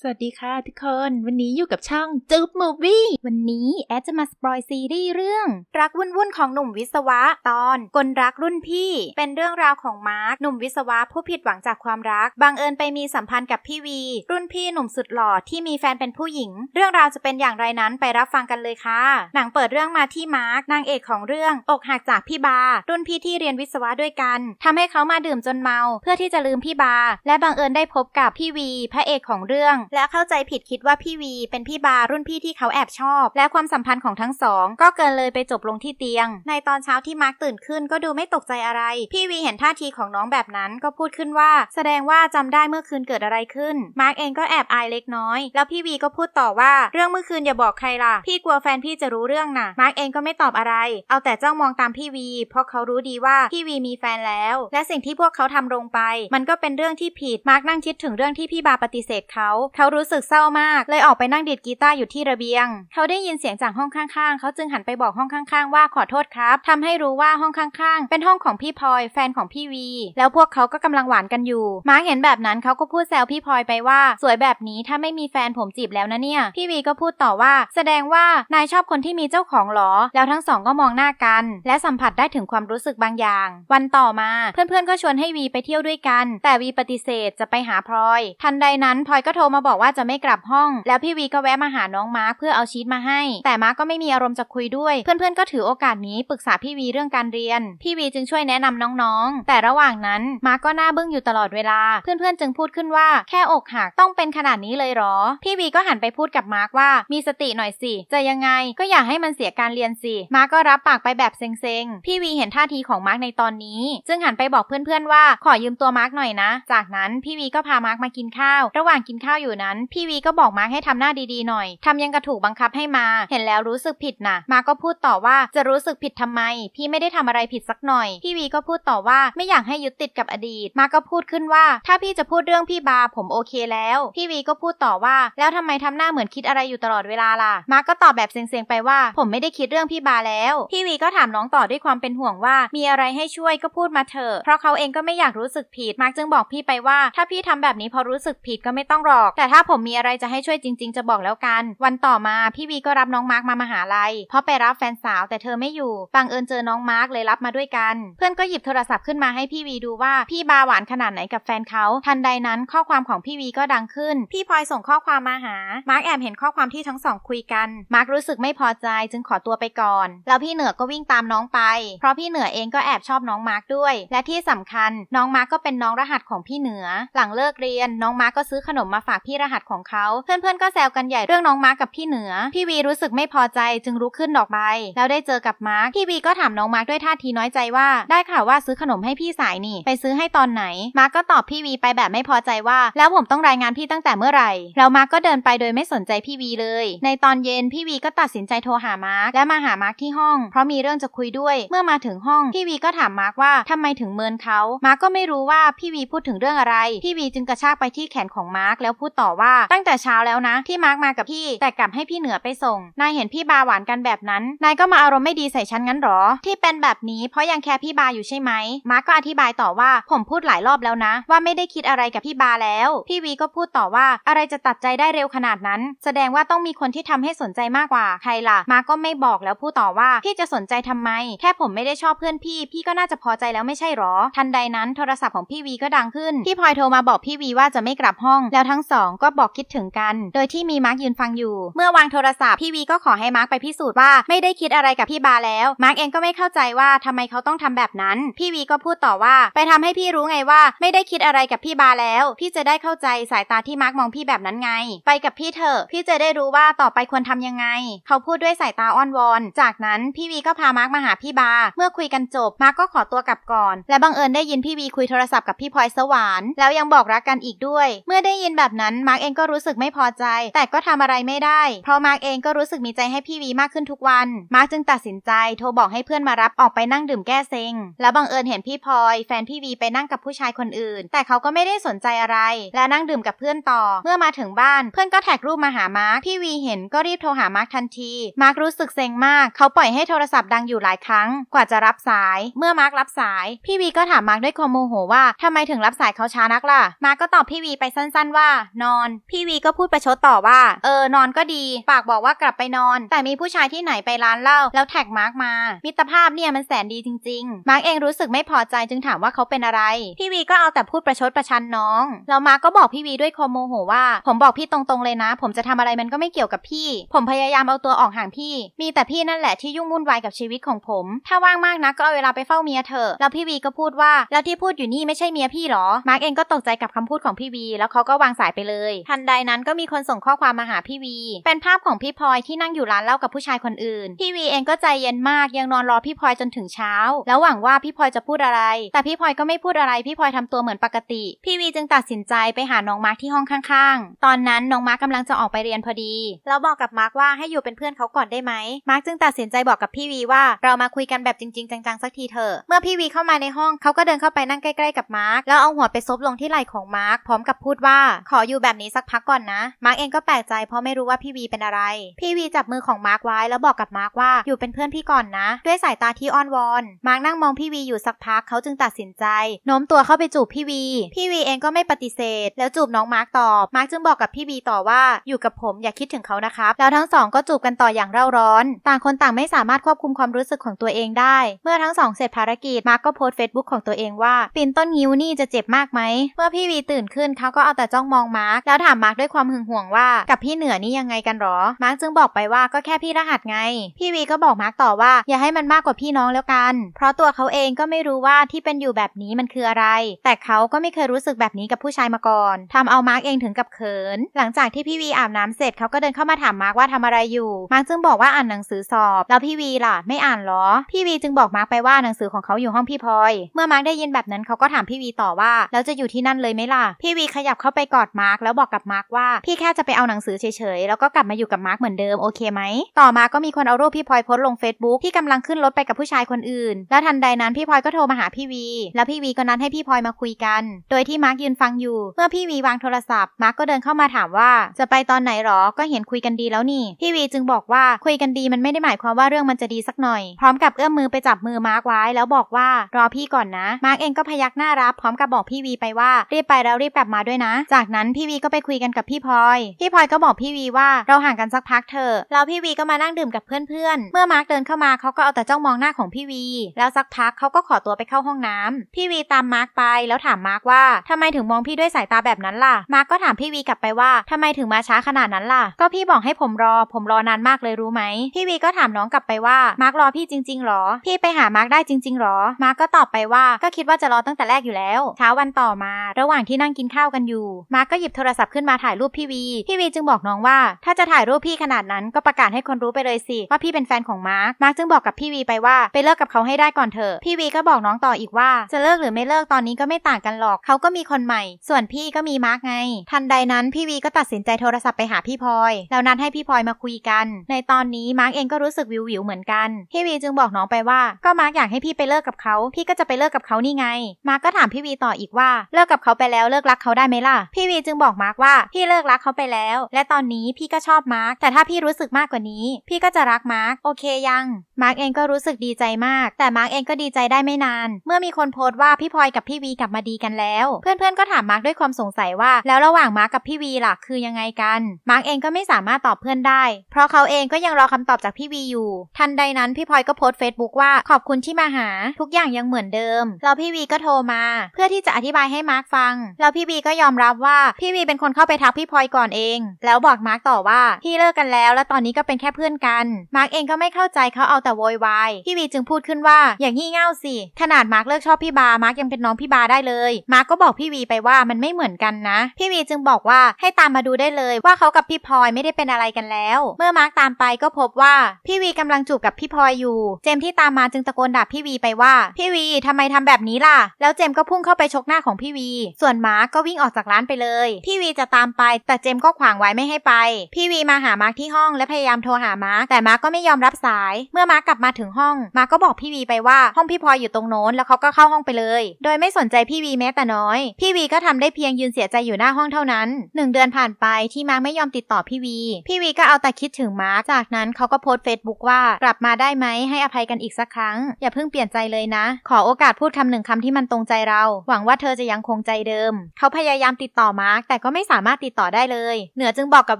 สวัสดีค่ะทุกคน วันนี้อยู่กับช่องจุ๊บมูวี่วันนี้แอดจะมาสปอยซีรีส์เรื่อง รักวุ่นวุ่นๆของหนุ่มวิศวะตอนกลรักรุ่นพี่ เป็นเรื่องราวของมาร์คหนุ่มวิศวะผู้ผิดหวังจากความรักบังเอิญไปมีสัมพันธ์กับพี่วี รุ่นพี่หนุ่มสุดหล่อที่มีแฟนเป็นผู้หญิง เรื่องราวจะเป็นอย่างไรนั้นไปรับฟังกันเลยค่ะ หนังเปิดเรื่องมาที่มาร์คนางเอกของเรื่องอกหักจากพี่บารุ่นพี่ที่เรียนวิศวะด้วยกันทำให้เขามาดื่มจนเมา เพื่อที่จะลืมพี่บาและบังเอิญได้พบกับพี่วี พระเอกของเรื่องและเข้าใจผิดคิดว่าพี่วีเป็นพี่บารุ่นพี่ที่เขาแอบชอบ และความสัมพันธ์ของทั้งสอง ก็เกินเลยไปจบลงที่เตียง ในตอนเช้าที่มาร์คตื่นขึ้นก็ดูไม่ตกใจอะไร พี่วีเห็นท่าทีของน้องแบบนั้นก็พูดขึ้นว่า แสดงว่าจำได้เมื่อคืนเกิดอะไรขึ้น มาร์คเองก็แอบอายเล็กน้อย แล้วพี่วีก็พูดต่อว่าเรื่องเมื่อคืนอย่าบอกใครล่ะ พี่กลัวแฟนพี่จะรู้เรื่องน่ะ มาร์คเองก็ไม่ตอบอะไร เอาแต่จ้องมองตามพี่วี เพราะเขารู้ดีว่าพี่วีมีแฟนแล้ว และสิ่งที่พวกเขาทำลงไป มันก็เป็นเรื่องที่ผิด มาร์คนั่งคิดถึงเรื่องที่พี่บาปฏิเสธเขาเขารู้สึกเศร้ามาก เลยออกไปนั่งดีดกีตาร์อยู่ที่ระเบียง เขาได้ยินเสียงจากห้องข้างๆ เขาจึงหันไปบอกห้องข้างๆ ว่าขอโทษครับทำให้รู้ว่าห้องข้างๆ เป็นห้องของพี่พลอยแฟนของพี่วี แล้วพวกเขาก็กำลังหวานกันอยู่ มาร์คเห็นแบบนั้นเขาก็พูดแซวพี่พลอยไปว่า สวยแบบนี้ถ้าไม่มีแฟนผมจีบแล้วนะเนี่ย พี่วีก็พูดต่อว่า แสดงว่านายชอบคนที่มีเจ้าของหรอ แล้วทั้งสองก็มองหน้ากัน และสัมผัสได้ถึงความรู้สึกบางอย่าง วันต่อมาเพื่อนๆก็ชวนให้วีไปเที่ยวด้วยกัน แต่วีปฏิเสธจะไปหาพลอย ทันใดนั้นพลอยก็โทรมาบอกว่าจะไม่กลับห้อง แล้วพี่วีก็แวะมาหาน้องมาร์คเพื่อเอาชีตมาให้ แต่มาร์คก็ไม่มีอารมณ์จะคุยด้วย เพื่อนๆก็ถือโอกาสนี้ปรึกษาพี่วีเรื่องการเรียน พี่วีจึงช่วยแนะนำน้องๆ แต่ระหว่างนั้นมาร์คก็หน้าบึ้งอยู่ตลอดเวลา เพื่อนๆจึงพูดขึ้นว่าแค่อกหักต้องเป็นขนาดนี้เลยหรอ พี่วีก็หันไปพูดกับมาร์คว่ามีสติหน่อยสิ จะยังไงก็อย่าให้มันเสียการเรียนสิ มาร์คก็รับปากไปแบบเซ็งๆ พี่วีเห็นท่าทีของมาร์คในตอนนี้ จึงหันไปบอกเพื่อนๆว่าขอยืมตัวมาร์คหน่อยนะ จากนั้นพี่วีก็พามาร์คมากินข้าว ระหว่างกินข้าวอยู่นั้น พี่วีก็บอกมาร์คให้ทำหน้าดีๆหน่อยทำยังกระถูกบังคับให้มา เห็นแล้วรู้สึกผิดนะมาร์คก็พูดต่อว่าจะรู้สึกผิดทำไม พี่ไม่ได้ทำอะไรผิดสักหน่อย พี่วีก็พูดต่อว่าไม่อยากให้ยึดติดกับอดีต มาร์คก็พูดขึ้นว่า ถ้าพี่จะพูดเรื่องพี่บาผมโอเคแล้ว พี่วีก็พูดต่อว่า แล้วทำไมทำหน้าเหมือนคิดอะไรอยู่ตลอดเวลาล่ะ มาร์คก็ตอบแบบเซ็งๆไปว่า ผมไม่ได้คิดเรื่องพี่บาแล้ว พี่วีก็ถามน้องต่อด้วยความเป็นห่วงว่า มีอะไรให้ช่วยก็พูดมาเถอะ เพราะเขาเองก็ไม่อยากรู้สึกผิด มาร์คจึงบอกพี่ไปว่า ถ้าพี่ทำแบบนี้พอรู้สึกผิดก็ไม่ต้องหรอก แต่ถ้าผมมีอะไรจะให้ช่วยจริง ๆ จะบอกแล้วกัน วันต่อมาพี่วีก็รับน้องมาร์คมามหาลัยเพราะไปรับแฟนสาวแต่เธอไม่อยู่บังเอิญเจอน้องมาร์คเลยรับมาด้วยกัน เพื่อนก็หยิบโทรศัพท์ขึ้นมาให้พี่วีดูว่าพี่บาหวานขนาดไหนกับแฟนเขาทันใดนั้นข้อความของพี่วีก็ดังขึ้น พี่พลอยส่งข้อความมาหามาร์คแอบเห็นข้อความที่ทั้งสองคุยกันมาร์ครู้สึกไม่พอใจจึงขอตัวไปก่อน แล้วพี่เหนือก็วิ่งตามน้องไป เพราะพี่เหนือเองก็แอบชอบน้องมาร์คด้วย และที่สำคัญน้องมาร์คก็เป็นน้องรหัสของพี่เหนือ หลังเลิกเรียนน้องมาร์คก็ซื้อขนมมาฝากพี่รหัสของเขาเพื่อนๆก็แซวกันใหญ่เรื่องน้องมาร์คกับพี่เหนือ พี่วีรู้สึกไม่พอใจจึงลุกขึ้นดอกใบแล้วได้เจอกับมาร์คพี่วีก็ถามน้องมาร์คด้วยท่าทีน้อยใจว่า ได้ข่าวว่าซื้อขนมให้พี่สายนี่ ไปซื้อให้ตอนไหน มาร์คก็ตอบพี่วีไปแบบไม่พอใจว่า แล้วผมต้องรายงานพี่ตั้งแต่เมื่อไหร่แล้วมาร์คก็เดินไปโดยไม่สนใจพี่วีเลย ในตอนเย็นพี่วีก็ตัดสินใจโทรหามาร์คและมาหามาร์คที่ห้อง เพราะมีเรื่องจะคุยด้วย เมื่อมาถึงห้องพี่วีก็ถามมาร์คว่าทำไมถึงเมินเขามาร์คก็ไม่รู้ว่าพี่วีพูดถึงเรื่องอะไรพี่วีจึงกระชากไปที่แขนของมาร์คแล้วพูดต่อว่าตั้งแต่เช้าแล้วนะที่มาร์คมากับพี่ แต่กลับให้พี่เหนือไปส่ง นายเห็นพี่บาหวานกันแบบนั้น นายก็มาอารมณ์ไม่ดีใส่ฉันงั้นหรอ ที่เป็นแบบนี้เพราะยังแคร์พี่บาอยู่ใช่ไหมมาร์คก็อธิบายต่อว่าผมพูดหลายรอบแล้วนะ ว่าไม่ได้คิดอะไรกับพี่บาแล้ว พี่วีก็พูดต่อว่าอะไรจะตัดใจได้เร็วขนาดนั้น แสดงว่าต้องมีคนที่ทำให้สนใจมากกว่าใครล่ะ มาร์คก็ไม่บอกแล้วพูดต่อว่าพี่จะสนใจทำไม แค่ผมไม่ได้ชอบเพื่อนพี่ พี่ก็น่าจะพอใจแล้วไม่ใช่หรอ ทันใดนั้นโทรศัพท์ของพี่วีก็ดังขึ้น พี่พลอยโทรมาบอกพี่วีว่าจะไม่กลับห้อง แล้วทั้งสองก็บอกคิดถึงกัน โดยที่มีมาร์คยืนฟังอยู่ เมื่อวางโทรศัพท์พี่วีก็ขอให้มาร์คไปพิสูจน์ว่าไม่ได้คิดอะไรกับพี่บาแล้ว มาร์คเองก็ไม่เข้าใจว่าทำไมเขาต้องทำแบบนั้น พี่วีก็พูดต่อว่าไปทำให้พี่รู้ไงว่า ไม่ได้คิดอะไรกับพี่บาแล้ว พี่จะได้เข้าใจสายตาที่มาร์คมองพี่แบบนั้นไง ไปกับพี่เถอะพี่จะได้รู้ว่าต่อไปควรทำยังไง เขาพูดด้วยสายตาอ้อนวอน จากนั้นพี่วีก็พามาร์คมาหาพี่บา เมื่อคุยกันจบมาร์คก็ขอตัวกลับก่อน และบังเอิญได้ยินพี่วีคุยโทรศัพท์กับพี่พลอยสวานแล้วยังบอกรักกันอีกด้วย เมื่อได้ยินแบบนั้นมาร์คเองก็รู้สึกไม่พอใจ แต่ก็ทำอะไรไม่ได้ เพราะมาร์คเองก็รู้สึกมีใจให้พี่วีมากขึ้นทุกวัน มาร์คจึงตัดสินใจโทรบอกให้เพื่อนมารับออกไปนั่งดื่มแก้เซ็ง แล้วบังเอิญเห็นพี่พลอย แฟนพี่วีไปนั่งกับผู้ชายคนอื่น แต่เขาก็ไม่ได้สนใจอะไร และนั่งดื่มกับเพื่อนต่อ เมื่อมาถึงบ้าน เพื่อนก็แท็กรูปมาหามาร์คพี่วีเห็นก็รีบโทรหามาร์คทันที มาร์ครู้สึกเซ็งมาก เขาปล่อยให้โทรศัพท์ดังอยู่หลายครั้ง กว่าจะรับสาย เมื่อมาร์ครับสาย พี่วีก็ถามมาร์คด้วยความโมโหว่าทำไมถึงรับสายเขาช้านักล่ะ มาร์คก็ตอบพี่วีไปสั้น ๆว่าน้นอน พี่วีก็พูดประชดต่อว่า เออนอนก็ดี ปากบอกว่ากลับไปนอน แต่มีผู้ชายที่ไหนไปร้านเหล้าแล้วแท็กมาร์กมา มิตรภาพเนี่ยมันแสนดีจริง ๆ มาร์กเองรู้สึกไม่พอใจจึงถามว่าเขาเป็นอะไร พี่วีก็เอาแต่พูดประชดประชันน้องแล้วมาร์กก็บอกพี่วีด้วยความโมโหว่า ผมบอกพี่ตรงๆเลยนะ ผมจะทำอะไรมันก็ไม่เกี่ยวกับพี่ ผมพยายามเอาตัวออกห่างพี่ มีแต่พี่นั่นแหละที่ยุ่งวุ่นวายกับชีวิตของผม ถ้าว่างมากนะก็เอาเวลาไปเฝ้าเมียเถอแล้วพี่วีก็พูดว่าแล้วที่พูดอยู่นี่ไม่ใช่เมียพี่หรอมาร์กเองก็ตกใจกับคำพูดของพี่วีแล้วเขาก็วางสายไปเลยทันใดนั้นก็มีคนส่งข้อความมาหาพี่วี เป็นภาพของพี่พลอยที่นั่งอยู่ร้านเหล้ากับผู้ชายคนอื่น พี่วีเองก็ใจเย็นมากยังนอนรอพี่พลอยจนถึงเช้า แล้วหวังว่าพี่พลอยจะพูดอะไร แต่พี่พลอยก็ไม่พูดอะไร พี่พลอยทำตัวเหมือนปกติ พี่วีจึงตัดสินใจไปหาน้องมาร์กที่ห้องข้างๆ ตอนนั้นน้องมาร์กกำลังจะออกไปเรียนพอดี แล้วบอกกับมาร์กว่าให้อยู่เป็นเพื่อนเขาก่อนได้ไหม มาร์กจึงตัดสินใจบอกกับพี่วีว่าเรามาคุยกันแบบจริงๆ จังๆสักทีเถอะ เมื่อพี่วีเข้ามาในห้องเขาก็เดินเข้าไปนั่งใกล้ๆกับมาร์กแล้วเอาหัวไปซบลงที่ไหล่ของมาร์กพร้อมกับพูดว่าขออยู่แบบนี้สักพักก่อนนะ มาร์กเองก็แปลกใจเพราะไม่รู้ว่าพี่วีเป็นอะไร พี่วีจับมือของมาร์กไว้แล้วบอกกับมาร์กว่าอยู่เป็นเพื่อนพี่ก่อนนะ ด้วยสายตาที่อ้อนวอน มาร์กนั่งมองพี่วีอยู่สักพักเขาจึงตัดสินใจโน้มตัวเข้าไปจูบพี่วี พี่วีเองก็ไม่ปฏิเสธ แล้วจูบน้องมาร์กตอบ มาร์กจึงบอกกับพี่วีต่อว่าอยู่กับผมอย่าคิดถึงเขานะครับ แล้วทั้งสองก็จูบกันต่ออย่างเร่าร้อน ต่างคนต่างไม่สามารถควบคุมความรู้สึกของตัวเองได้ เมื่อทั้งสองเสร็จภารกิจมาร์กก็โพสต์เฟซบุ๊กของตัวเองว่าปีนต้นงิ้วนี่จะเจ็บมากไหมเมื่อพี่วีตื่นขึ้นเขาก็เอาแต่จ้องมองมาร์กแล้วถามมาร์กด้วยความหึงหวงว่ากับพี่เหนือนี่ยังไงกันหรอ มาร์กจึงบอกไปว่าก็แค่พี่รหัสไง พี่วีก็บอกมาร์กต่อว่าอย่าให้มันมากกว่าพี่น้องแล้วกัน เพราะตัวเขาเองก็ไม่รู้ว่าที่เป็นอยู่แบบนี้มันคืออะไร แต่เขาก็ไม่เคยรู้สึกแบบนี้กับผู้ชายมาก่อนทำเอามาร์กเองถึงกับเขิน หลังจากที่พี่วีอาบน้ำเสร็จเขาก็เดินเข้ามาถามมาร์กว่าทำอะไรอยู่ มาร์กจึงบอกว่าอ่านหนังสือสอบ แล้วพี่วีล่ะ ไม่อ่านหรอ พี่วีจึงบอกมาร์กไปว่าหนังสือของเขาอยู่ห้องพี่พลอย เมื่อมาร์กได้ยินแบบนั้นเขาก็ถามพี่วีต่อว่าแล้วจะอยู่ที่นั่นเลยไหมล่ะ พี่วีขยับเข้าไปกอดมาร์กแล้วบอกกับมาร์กว่าพี่แค่จะไปเอาหนังสือเฉยๆ แล้วก็กลับมาอยู่กับมาร์กเหมือนเดิมโอเคไหม ต่อมาก็มีคนเอารูปพี่พลอยโพสต์ลง Facebook ที่กำลังขึ้นรถไปกับผู้ชายคนอื่น แล้วทันใดนั้นพี่พลอยก็โทรมาหาพี่วี แล้วพี่วีก็นัดให้พี่พลอยมาคุยกัน โดยที่มาร์กยืนฟังอยู่ เมื่อพี่วีวางโทรศัพท์มาร์กก็เดินเข้ามาถามว่า จะไปตอนไหนหรอ ก็เห็นคุยกันดีแล้วนี่ พี่วีจึงบอกว่าคุยกันดีมันไม่ได้หมายความว่าเรื่องมันจะดีสักหน่อย พร้อมกับเอื้อมมือไปจับมือมาร์กไว้ แล้วบอกว่ารอพี่ก่อนนะ มาร์กเองก็พยักหน้ารับ พร้อมกับบอกพี่วีไปว่ารีบไปแล้วรีบกลับมาด้วยนะ จากนั้นพี่วีก็ไปคุยกันกับพี่พลอย พี่พลอยก็บอกพี่วีว่าเราห่างกันสักพักเถอะแล้วพี่วีก็มานั่งดื่มกับเพื่อนๆ เมื่อมาร์กเดินเข้ามาเขาก็เอาแต่จ้องมองหน้าของพี่วี แล้วสักพักเขาก็ขอตัวไปเข้าห้องน้ำพี่วีตามมาร์กไป แล้วถามมาร์กว่าทำไมถึงมองพี่ด้วยสายตาแบบนั้นล่ะ มาร์กก็ถามพี่วีกลับไปว่าทำไมถึงมาช้าขนาดนั้นล่ะ ก็พี่บอกให้ผมรอ ผมรอนานมากเลยรู้ไหม พี่วีก็ถามน้องกลับไปว่ามาร์กรอพี่จริงๆหรอ พี่ไปหามาร์กได้จริงๆหรอ มาร์กก็ตอบไปว่าก็คิดว่าจะรอตั้งแต่แรกอยู่แล้ว เช้าวันต่อมา ระหว่างที่นั่งกินข้าวกันอยู่ มาร์กก็หยิบโทรรศัพท์ขึ้นมาถ่ายรูปพี่วี พี่วีจึงบอกน้องว่า ถ้าจะถ่ายรูปพี่ขนาดนั้นก็ประกาศให้คนรู้ไปเลยสิว่าพี่เป็นแฟนของมาร์กมาร์กจึงบอกกับพี่วีไปว่าไปเลิกกับเขาให้ได้ก่อนเถอะ พี่วีก็บอกน้องต่ออีกว่า จะเลิกหรือไม่เลิกตอนนี้ก็ไม่ต่างกันหรอก เขาก็มีคนใหม่ ส่วนพี่ก็มีมาร์กไง ทันใดนั้นพี่วีก็ตัดสินใจโทรศัพท์ไปหาพี่พลอย แล้วนัดให้พี่พลอยมาคุยกัน ในตอนนี้มาร์กเองก็รู้สึกวิววิวเหมือนกัน พี่วีจึงบอกน้องไปว่า ก็มาร์กอยากให้พี่ไปเลิกกับเขา พี่ก็จะไปเลิกกับเขานี่ไง มาร์กก็ถามพี่วีต่ออีกว่า เลิกกับเขาไปแล้วเลิกรักเขาได้ไหมล่ะ พี่วีจึงบอกอกมาร์กว่าพี่เลิกรักเขาไปแล้ว และตอนนี้พี่ก็ชอบมาร์กแต่ถ้าพี่รู้สึกมากกว่านี้ พี่ก็จะรักมาร์กโอเคยัง มาร์กเองก็รู้สึกดีใจมาก แต่มาร์กเองก็ดีใจได้ไม่นาน เมื่อมีคนโพสต์ว่าพี่พลอยกับพี่วีกลับมาดีกันแล้ว เพื่อนๆก็ถามมาร์กด้วยความสงสัยว่า แล้วระหว่างมาร์กกับพี่วีล่ะคือยังไงกันมาร์กเองก็ไม่สามารถตอบเพื่อนได้ เพราะเขาเองก็ยังรอคำตอบจากพี่วีอยู่ ทันใดนั้นพี่พลอยก็โพสต์เฟซบุ๊กว่าขอบคุณที่มาหา ทุกอย่างยังเหมือนเดิมแล้วพี่วีก็โทรมา เพื่อที่จะอธิบายให้มาร์กฟังแล้วพี่วีก็ยอมรับว่าพี่วีเป็นคนเข้าไปทักพี่พลอยก่อนเอง แล้วบอกมาร์กต่อว่าพี่เลิกกันแล้ว และตอนนี้ก็เป็นแค่เพื่อนกันมาร์กเองก็ไม่เข้าใจเขาเอาแต่โวยวาย พี่วีจึงพูดขึ้นว่า อย่างงี่เง่าสิ ขนาดมาร์กเลิกชอบพี่บา มาร์กยังเป็นน้องพี่บาได้เลย มาร์กก็บอกพี่วีไปว่ามันไม่เหมือนกันนะ พี่วีจึงบอกว่าให้ตามมาดูได้เลยว่าเขากับพี่พลอยไม่ได้เป็นอะไรกันแล้ว เมื่อมาร์กตามไปก็พบว่าพี่วีกำลังจูบกับพี่พลอยอยู่ เจมที่ตามมาจึงตะโกนด่าพี่วีไปว่า พี่วีทำไมทำแบบนี้ล่ะ แล้วเจมก็พุ่งเข้าไปชกหน้าของพี่วี ส่วนมาร์กก็วิ่งออกจากร้านไปเลย พี่วีจะตามไป แต่เจมก็ขวางไว้ไม่ให้ไป พี่วีมาหามาร์กที่ห้องและพยายามโทรหามาร์กแต่มาร์กก็ไม่ยอมรับสาย เมื่อมามาร์กกลับมาถึงห้อง มาร์กก็บอกพี่วีไปว่าห้องพี่พลอยอยู่ตรงโน้นแล้วเขาก็เข้าห้องไปเลย โดยไม่สนใจพี่วีแม้แต่น้อย พี่วีก็ทำได้เพียงยืนเสียใจอยู่หน้าห้องเท่านั้นหนึ่งเดือนผ่านไปที่มาร์กไม่ยอมติดต่อพี่วี พี่วีก็เอาแต่คิดถึงมาร์กจากนั้นเขาก็โพสต์เฟซบุ๊กว่ากลับมาได้ไหมให้อภัยกันอีกสักครั้ง อย่าเพิ่งเปลี่ยนใจเลยนะ ขอโอกาสพูดคำหนึ่งคำที่มันตรงใจเรา หวังว่าเธอจะยังคงใจเดิม เขาพยายามติดต่อมาร์กแต่ก็ไม่สามารถติดต่อได้เลย เหนือจึงบอกกับ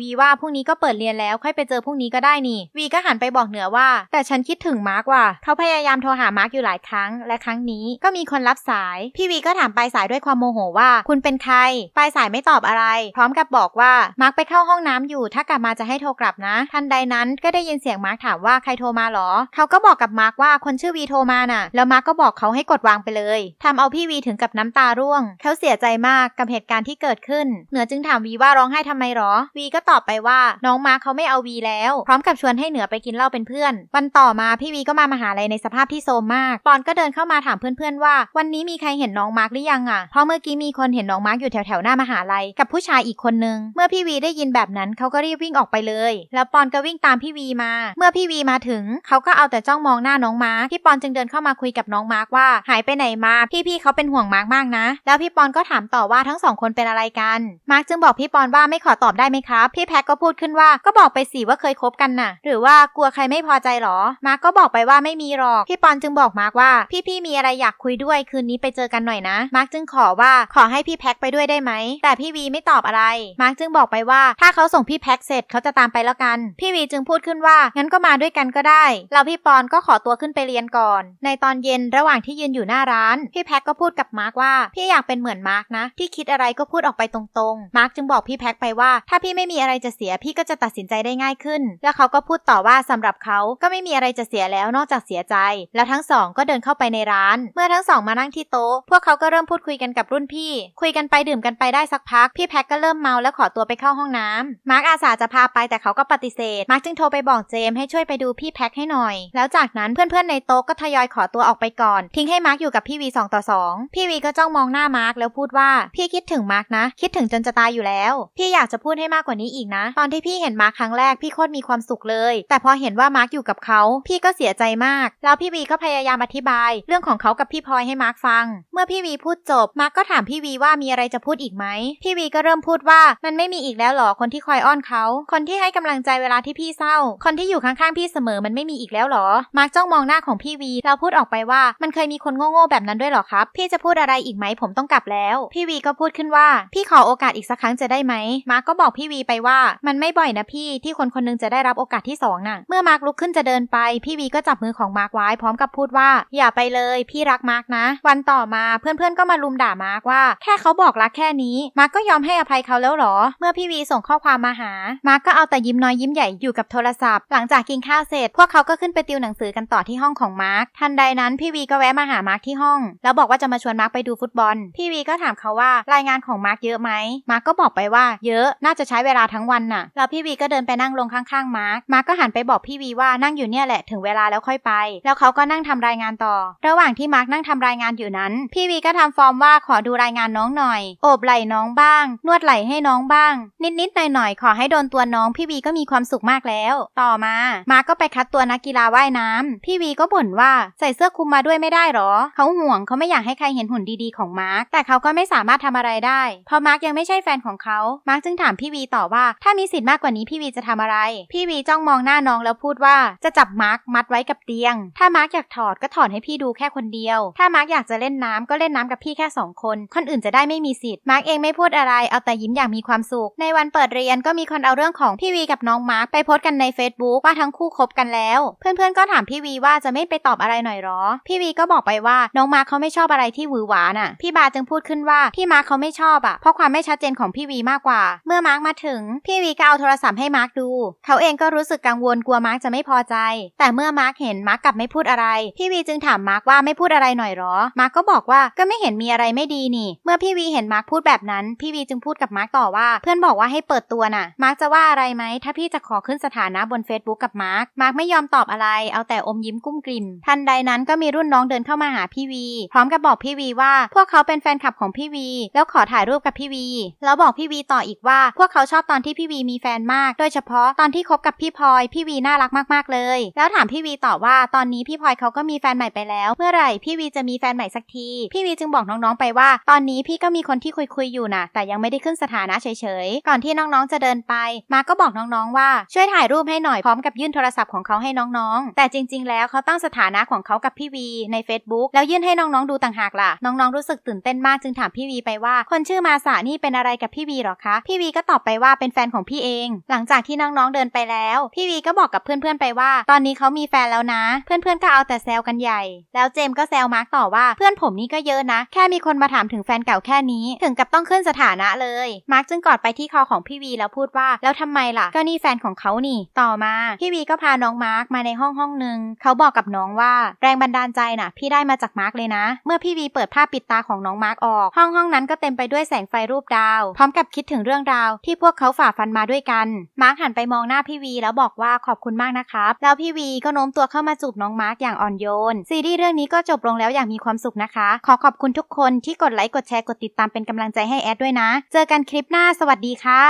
วีว่าพรุ่งนี้ก็เปิดเรียนแล้วค่อยไปเจอพรุ่งนี้ก็ได้นี่วีก็หันไปบอกเหนือว่า แต่ฉันคิดถึงมาร์กว่ะเขาพยายามโทรหามาร์กอยู่หลายครั้ง และครั้งนี้ก็มีคนรับสาย พี่วีก็ถามปลายสายด้วยความโมโหว่า คุณเป็นใครปลายสายไม่ตอบอะไร พร้อมกับบอกว่ามาร์กไปเข้าห้องน้ำอยู่ ถ้ากลับมาจะให้โทรกลับนะ ทันใดนั้นก็ได้ยินเสียงมาร์กถามว่าใครโทรมาหรอ เขาก็บอกกับมาร์กว่าคนชื่อวีโทรมาน่ะ แล้วมาร์กก็บอกเขาให้กดวางไปเลยทำเอาพี่วีถึงกับน้ำตาร่วง เขาเสียใจมากกับเหตุการณ์ที่เกิดขึ้น เหนือจึงถามวีว่าร้องไห้ทำไมหรอ วีก็ตอบไปว่าน้องมาร์คเขาไม่เอาวีแล้ว พร้อมกับชวนให้เหนือไปกินเหล้าเป็นเพื่อน วันต่อมาพี่วีก็มามหาลัยในสภาพที่โซมมากปอนก็เดินเข้ามาถามเพื่อนๆว่า วันนี้มีใครเห็นน้องมาร์คหรือยังอะเพราะเมื่อกี้มีคนเห็นน้องมาร์คอยู่แถวๆหน้ามหาลัยกับผู้ชายอีกคนนึง เมื่อพี่วีได้ยินแบบนั้นเขาก็รีบวิ่งออกไปเลย แล้วปอนก็วิ่งตามพี่วีมา เมื่อพี่วีมาถึงเขาก็เอาแต่จ้องมองหน้าน้องมาร์คพี่ปอนจึงเดินเข้ามาคุยกับน้องมาร์คว่า หายไปไหนมาพี่ๆเขาเป็นห่วงมาร์คมากนะ แล้วพี่ปอนก็ถามต่อว่าทั้งสองคนเป็นอะไรกันมาร์คจึงบอกพี่ปอนว่าไม่ขอตอบได้ไหมครับ พี่แพ็กก็พูดขึ้นว่าก็บอกไปสิว่าเคยคบกันน่ะ หรือว่ากลัวใครไม่พอใจหรอมาร์คก็บอกไปว่าไม่มีหรอก พี่ปอนจึงบอกมาร์คว่า พี่ๆมีอะไรอยากคุยด้วยคืนนี้ไปเจอกันหน่อยนะ มาร์คจึงขอว่าขอให้พี่แพ็กไปด้วยได้ไหม แต่พี่วีไม่ตอบอะไร มาร์คจึงบอกไปว่าถ้าเขาส่งพี่แพ็กเสร็จเขาจะตามไปแล้วกัน พี่วีจึงพูดขึ้นว่างั้นก็มาด้วยกันก็ได้แล้วพี่ปอนก็ขอตัวขึ้นไปเรียนก่อน ในตอนเย็นระหว่างที่ยืนอยู่หน้าร้าน พี่แพ็กก็พูดกับมาร์คว่าพี่อยากเป็นเหมือนมาร์คนะ ที่คิดอะไรก็พูดออกไปตรงๆ มาร์คจึงบอกพี่แพ็กไปว่า ถ้าพี่ไม่มีอะไรจะเสียพี่ก็จะตัดสินใจได้ง่ายขึ้น แล้วเขาก็พูดต่อว่าสำหรับเขาก็ไม่มีอะไรจะเสียแล้วนอกจากเสียใจ แล้วทั้งสองก็เดินเข้าไปในร้าน เมื่อทั้งสองมานั่งที่โต๊ะ พวกเขาก็เริ่มพูดคุยกันกับรุ่นพี่ คุยกันไปดื่มกันไปได้สักพัก พี่แพ็กก็เริ่มเมาและขอตัวไปเข้าห้องน้ำมาร์คอาสาจะพาไปแต่เขาก็ปฏิเสธ มาร์คจึงโทรไปบอกเจมส์ให้ช่วยไปดูพี่แพ็กให้หน่อย แล้วจากนั้นเพื่อนๆในโต๊ะก็ทยอยขอตัวออกไปก่อน ทิ้งให้มาร์คอยู่กับพี่วีสองต่อสองพี่วีก็จ้องมองหน้ามาร์คแล้วพูดว่าพี่คิดถึงมาร์คนะ คิดถึงจนจะตายอยู่แล้ว พี่อยากจะพูดให้มากกว่านี้อีกนะ ตอนที่พี่เห็นมาร์คครั้งแรกพี่โคตรมีความสุขเลย แต่พอเห็นว่ามาร์คอยู่กับเขาพี่ก็เสียใจมาก แล้วพี่วีก็พยายามอธิบาย เรื่องของเขากับพี่พลอยให้มาร์คฟัง เมื่อพี่วีพูดจบ มาร์คก็ถามพี่วีว่ามีอะไรจะพูดอีกไหม พี่วีก็เริ่มพูดว่ามันไม่มีอีกแล้วหรอคนที่คอยอ้อนเขา คนที่ให้กำลังใจเวลาที่พี่เศร้า คนที่อยู่ข้างๆพี่เสมอมันไม่มีอีกแล้วหรอ มาร์คจ้องมองหน้าของพี่วีแล้วพูดออกไปว่ามันเคยมีคนโง่ๆแบบนั้นด้วยหรอครับ พี่จะพูดอะไรอีกไหมผมต้องกลับแล้ว พี่วีก็พูดขึ้นว่า พี่ขอโอกาสอีกสักครั้งจะได้ไหม มาร์คก็บอกพี่วีไปว่า มันไม่บ่อยนะพี่ที่คนคนนึงจะได้รับโอกาสที่สองน่ะ เมื่อมาร์คลุกขึ้นจะเดินไปพี่วีก็จับมือของมาร์คไว้พร้อมกับพูดว่า อย่าไปเลยพี่รักมาร์คนะ วันต่อมาเพื่อนๆก็มาลุมด่ามาร์คว่า แค่เขาบอกรักแค่นี้ มาร์คก็ยอมให้อภัยเขาแล้วหรอ เมื่อพี่วีส่งข้อความมาหา มาร์คก็เอาแต่ยิ้มน้อยยิ้มใหญ่อยู่กับโทรศัพท์ หลังจากกินข้าวเสร็จ พวกเขาก็ขึ้นไปติวหนังสือกันต่อที่ห้องของมาร์คทันใดนั้นพี่วีก็แวะมาหามาร์คที่ห้อง แล้วบอกว่าจะมาชวนมาร์คไปดูฟุตบอล พี่วีก็ถามเขาว่ารายงานของมาร์คเยอะไหมมาร์คก็บอกไปว่า เยอะน่าจะใช้เวลาทั้งวันน่ะแล้วพี่วีก็เดินไปนั่งลงข้างๆมาร์คมาร์คก็หันไปบอกพี่วีว่านั่งอยู่เนี่ยแหละถึงเวลาแล้วค่อยไป แล้วเขาก็นั่งทำรายงานต่อ ระหว่างที่มาร์คนั่งทำรายงานอยู่นั้น พี่วีก็ทำฟอร์มว่าขอดูรายงานน้องหน่อย โอบไหล่น้องบ้าง นวดไหล่ให้น้องบ้าง นิดๆหน่อยๆขอให้โดนตัวน้องพี่วีก็มีความสุขมากแล้ว ต่อมา มาร์คก็ไปคัดตัวนักกีฬาว่ายน้ำพี่วีก็บ่นว่าใส่เสื้อคลุมมาด้วยไม่ได้หรอ เขาห่วงเขาไม่อยากให้ใครเห็นหุ่นดีๆของมาร์คแต่เขาก็ไม่สามารถทำอะไรได้เพราะมาร์คยังไม่ใช่แฟนของเขามาร์คจึงถามพี่วีต่อว่า ถ้ามีสิทธิ์มากกว่านี้พี่วีจะทำอะไร พี่วีจ้องมองหน้าน้องแล้วพูดว่าจะจับมาร์คมัดไว้กับเตียง ถ้ามาร์คอยากถอดก็ถอดให้พี่ดูแค่คนเดียว ถ้ามาร์คอยากจะเล่นน้ำก็เล่นน้ำกับพี่แค่สองคน คนอื่นจะได้ไม่มีสิทธิ์ มาร์คเองไม่พูดอะไร เอาแต่ยิ้มอย่างมีความสุข ในวันเปิดเรียนก็มีคนเอาเรื่องของพี่วีกับน้องมาร์คไปโพสต์กันใน Facebook ว่าทั้งคู่คบกันแล้ว เพื่อนๆก็ถามพี่วีว่าจะไม่ไปตอบอะไรหน่อยหรอ พี่วีก็บอกไปว่าน้องมาร์คเขาไม่ชอบอะไรที่หวือหวาน่ะ พี่บาจึงพูดขึ้นว่าที่มาร์คเขาไม่ชอบอะ เพราะความไม่ชัดเจนของพี่วีมากกว่า เมื่อมาร์คมาถึง พี่วีก็เอาโทรศัพท์ให้มาร์คดู เขาเองก็รู้สึกกังวลกลัวมาร์คจะไม่พอใจแต่เมื่อมาร์คเห็นมาร์คกลับไม่พูดอะไร พี่วีจึงถามมาร์คว่าไม่พูดอะไรหน่อยหรอ มาร์คก็บอกว่าก็ไม่เห็นมีอะไรไม่ดีนี่ เมื่อพี่วีเห็นมาร์คพูดแบบนั้น พี่วีจึงพูดกับมาร์คต่อว่า เพื่อนบอกว่าให้เปิดตัวน่ะ มาร์คจะว่าอะไรไหมถ้าพี่จะขอขึ้นสถานะบน Facebook กับมาร์คมาร์คไม่ยอมตอบอะไร เอาแต่อมยิ้มกุ้มกลิ่มทันใดนั้นก็มีรุ่นน้องเดินเข้ามาหาพี่วี พร้อมกับบอกพี่วีว่า พวกเขาเป็นแฟนคลับของพี่วี แล้วขอถ่ายรูปกับพี่วี แล้วบอกพี่วีต่ออีกว่า พวกเขาชอบตอนที่พี่วีมีแฟนมาก โดยเฉพาะตอนที่คบกับพี่พลอย พี่วีน่ารักมากๆเลยแล้วแล้วถามพี่วีต่อว่าตอนนี้พี่พลอยเขาก็มีแฟนใหม่ไปแล้ว เมื่อไหร่พี่วีจะมีแฟนใหม่สักที พี่วีจึงบอกน้องๆไปว่า ตอนนี้พี่ก็มีคนที่คุยๆอยู่นะแต่ยังไม่ได้ขึ้นสถานะเฉยๆ ก่อนที่น้องๆจะเดินไป มากก็บอกน้องๆว่าช่วยถ่ายรูปให้หน่อยพร้อมกับยื่นโทรศัพท์ของเขาให้น้องๆ แต่จริง ๆ แล้วเขาตั้งสถานะของเขากับพี่วีใน Facebook แล้วยื่นให้น้องๆดูต่างหากล่ะ น้องๆรู้สึกตื่นเต้นมากจึงถามพี่วีไปว่า คนชื่อมาสานี่เป็นอะไรกับพี่วีหรอคะ พี่วีก็ตอบไปว่าเป็นแฟนของพี่เอง หลังจากที่น้องๆเดินไปแล้ว พี่วีก็บอกกับเพื่อนๆไปว่า ตอนนี้เขามีแฟนแล้วนะ เพื่อนๆก็เอาแต่แซวกันใหญ่ แล้วเจมก็แซวมาร์กต่อว่าเพื่อนผมนี่ก็เยอะนะ แค่มีคนมาถามถึงแฟนเก่าแค่นี้ ถึงกับต้องขึ้นสถานะเลย มาร์กจึงกอดไปที่คอของพี่วีแล้วพูดว่า แล้วทำไมล่ะ ก็นี่แฟนของเขานี่ ต่อมาพี่วีก็พาน้องมาร์กมาในห้องห้องหนึ่งเขาบอกกับน้องว่าแรงบันดาลใจน่ะ พี่ได้มาจากมาร์กเลยนะ เมื่อพี่วีเปิดผ้าปิดตาของน้องมาร์กออก ห้องห้องนั้นก็เต็มไปด้วยแสงไฟรูปดาว พร้อมกับคิดถึงเรื่องราว ที่พวกเขาฝ่าฟันมาด้วยกัน มาร์กหันไปมองหน้าพี่วีแล้วบอกว่าขอบคุณมากนะครับแล้วพี่วีก็โน้มตัวเข้ามาจูบน้องมาร์กอย่างอ่อนโยน ซีรีส์เรื่องนี้ก็จบลงแล้วอย่างมีความสุขนะคะ ขอขอบคุณทุกคนที่กดไลค์กดแชร์กดติดตามเป็นกำลังใจให้แอดด้วยนะ เจอกันคลิปหน้าสวัสดีค่ะ